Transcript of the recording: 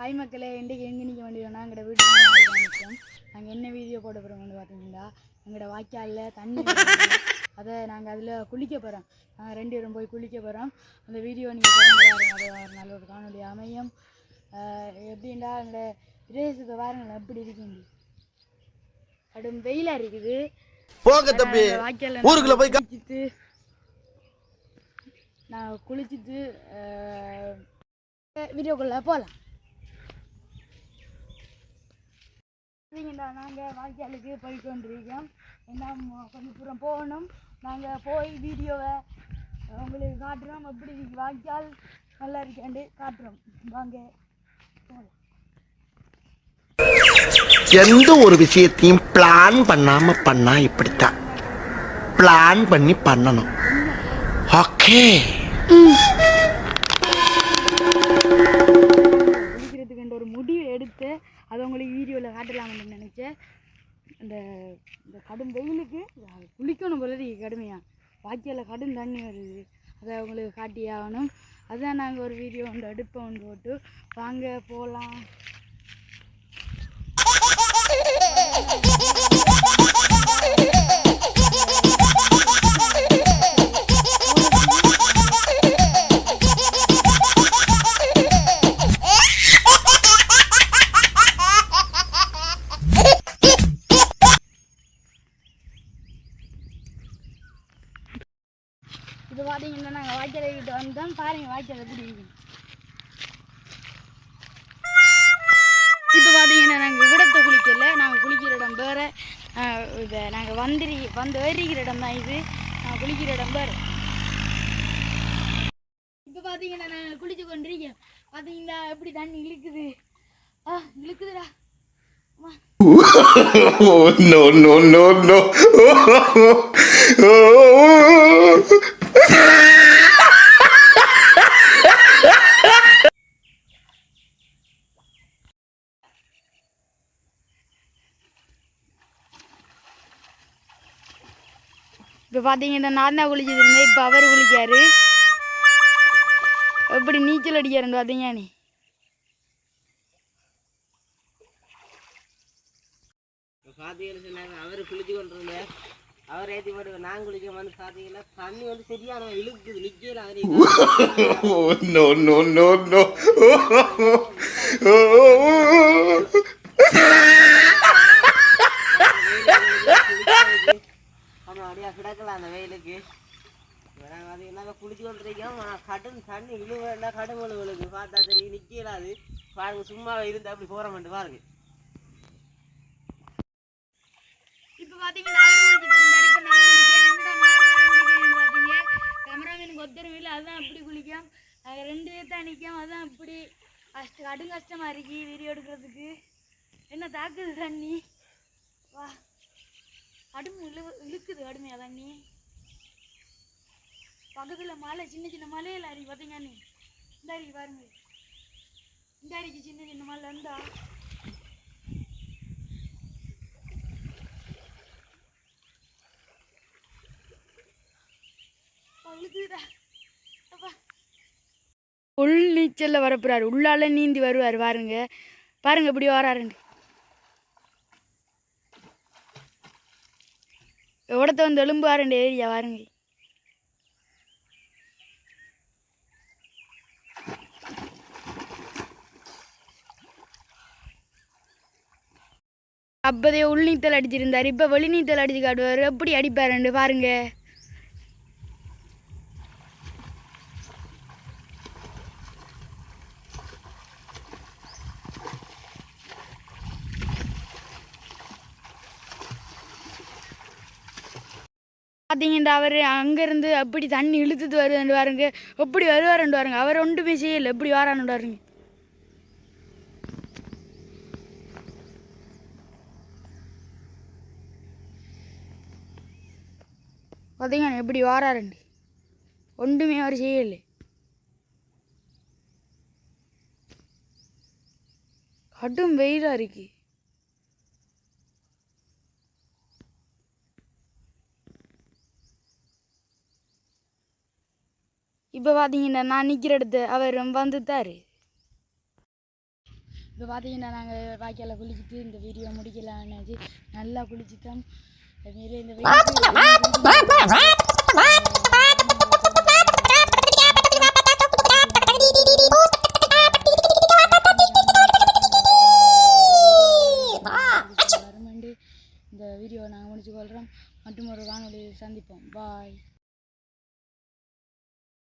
Hi மக்களே இன்றைக்கு எங்கே நிற்க வேண்டியதுனா எங்களோட வீட்டுக்கு நாங்கள் என்ன வீடியோ போட போகிறோம்னு பார்த்தீங்கன்னா எங்களோட வாய்க்காலில் தண்ணி. அதை நாங்கள் அதில் குளிக்க போகிறோம் நாங்கள் ரெண்டு பேரும் போய் குளிக்க போகிறோம் அந்த வீடியோ நீங்கள் ஒரு நல்ல ஒரு காணொலி அமையும். எப்படின்னா எங்களோட பிரதேசத்தை பாருங்களேன் எப்படி இருக்குங்க கடும் வெயிலாக இருக்குது. போங்க தம்பி. ஊருக்குள்ள போய் குளிச்சிட்டு நான் குளிச்சுட்டு வீடியோக்குள்ளே போகலாம். சரிங்கடா நாங்கள் வாய்க்காலுக்கு போய் கொண்டிருக்கோம். என்ன கொஞ்சம் தூரம் போகணும். நாங்கள் போய் வீடியோவை உங்களுக்கு காட்டுறோம். எப்படி வாய்க்கால் நல்லா இருக்காண்டு காட்டுறோம். வாங்க எந்த ஒரு விஷயத்தையும் பிளான் பண்ணாம பண்ணா இப்படித்தான் பிளான் பண்ணி பண்ணணும். ஓகே எடுத்து அதை உங்களுக்கு வீடியோவில் காட்டலாம்னு நினச்சேன். இந்த இந்த கடும் வெயிலுக்கு குளிக்கணும் போல கடுமையாக வாக்கியில் கடும் தண்ணி வருது. அதை உங்களுக்கு காட்டியாகணும் அதுதான் நாங்கள் ஒரு வீடியோ ஒன்று எடுப்போம் ஒன்று போட்டு. வாங்க போகலாம் இப்போ பார்த்தீங்கன்னா நாங்கள் வாய்க்காலை கிட்ட வந்தோம். பாருங்க வாய்க்கால் எப்படி இருக்குது இப்போ பார்த்தீங்கன்னா நாங்கள் விடத்தை குளிக்கல. நாங்கள் குளிக்கிற இடம் வேறு. இதை நாங்கள் வந்துரி வந்து ஏறிக்கிற இடம் தான் இது. நாங்கள் குளிக்கிற இடம் வேறு. இப்போ பார்த்தீங்கன்னா நாங்கள் குளிச்சு கொண்டிருக்கோம். பார்த்தீங்களா எப்படி தண்ணி இழுக்குது? ஆ இழுக்குதுடா. அம்மா. Oh, no, no, no, no. இப்போ பார்த்தீங்கன்னா நான் தான் குளிச்சுட்டு இருந்தேன். இப்போ அவர் குளிக்காரு. எப்படி நீச்சல் அடிக்காருன்னு பார்த்தீங்க நீ? பாத்தீங்கன்னு சொன்னாங்க அவர் குளிச்சு கொண்டிருந்த அவர் ஏற்றி போட்டு நான் குளிக்க வந்து பார்த்தீங்கன்னா தண்ணி வந்து சரியான இழுக்குது நிற்கல அவரே. No, no, no. ஆமாம் அப்படியே? கிடக்கலாம் அந்த வெயிலுக்கு. நாங்கள் குளிச்சு ஆனா கடும் தண்ணி இழுவேண்டா கடும் இழுவலுக்கு பார்த்தா சரி நிற்கலாது பாருங்க சும்மா இருந்து அப்படி போகிற மாட்டேன் பாருங்க இப்போ பார்த்தீங்கன்னா அவர் குளிச்சுட்டு இருந்தார் இப்போ நான் குளிக்கிறேன் பார்த்தீங்க கேமராமேனுக்கு ஒத்தரும் இல்லை அதுதான் அப்படி குளிக்கும். நாங்கள் ரெண்டு பேர் தான் நிற்கும் அதுதான் இப்படி கஷ்ட கடும் கஷ்டமாக இருக்கு வீடியோ எடுக்கிறதுக்கு. என்ன தாக்குது தண்ணி? வா. கடும் இழு இழுக்குது கடுமையாக தண்ணி. பக்கத்தில் மலை சின்ன சின்ன மலையில் அரி பார்த்தீங்க நீ இந்த அருகி பாருங்க. இந்த அருகி சின்ன சின்ன மலை இருந்தால் உள் நீச்சல்ல வரப்போறாரு. உள்ளால நீந்தி வருவார். பாருங்க. பாருங்க இப்படி வராருண்டு எவ்வளோத்த வந்து எலும்புவாருண்டு ஏரியா பாருங்க. அப்போதே உள் நீச்சல் அடிச்சிருந்தார். இப்போ வெளி நீச்சல் அடிச்சு காட்டுவார். எப்படி அடிப்பாருண்டு பாருங்க. பார்த்தீங்கன்னா அவர் அங்கேருந்து அப்படி தண்ணி இழுத்துட்டு வருதுன்னு பாருங்க எப்படி வருவாருன்னு பாருங்க அவர் ஒன்றுமே செய்யலை. எப்படி வாரான்னு பாருங்க பார்த்தீங்கன்னா எப்படி வாராருண்டு ஒன்றுமே அவர் செய்யலை. கடும் வெயிலாக இருக்கு. இப்போ பார்த்தீங்கன்னா நான் நிற்கிற இடத்து அவர் வந்துட்டாரு. இப்போ பார்த்தீங்கன்னா நாங்கள் வாய்க்கால குளிச்சுட்டு இந்த வீடியோ முடிக்கலான்னு நல்லா குளிச்சுட்டோம். அதுமாரி இந்த வீடியோ இந்த வீடியோவை நாங்கள் முடிச்சு கொள்கிறோம். மற்றும் ஒரு வானொலியில் சந்திப்போம். பாய்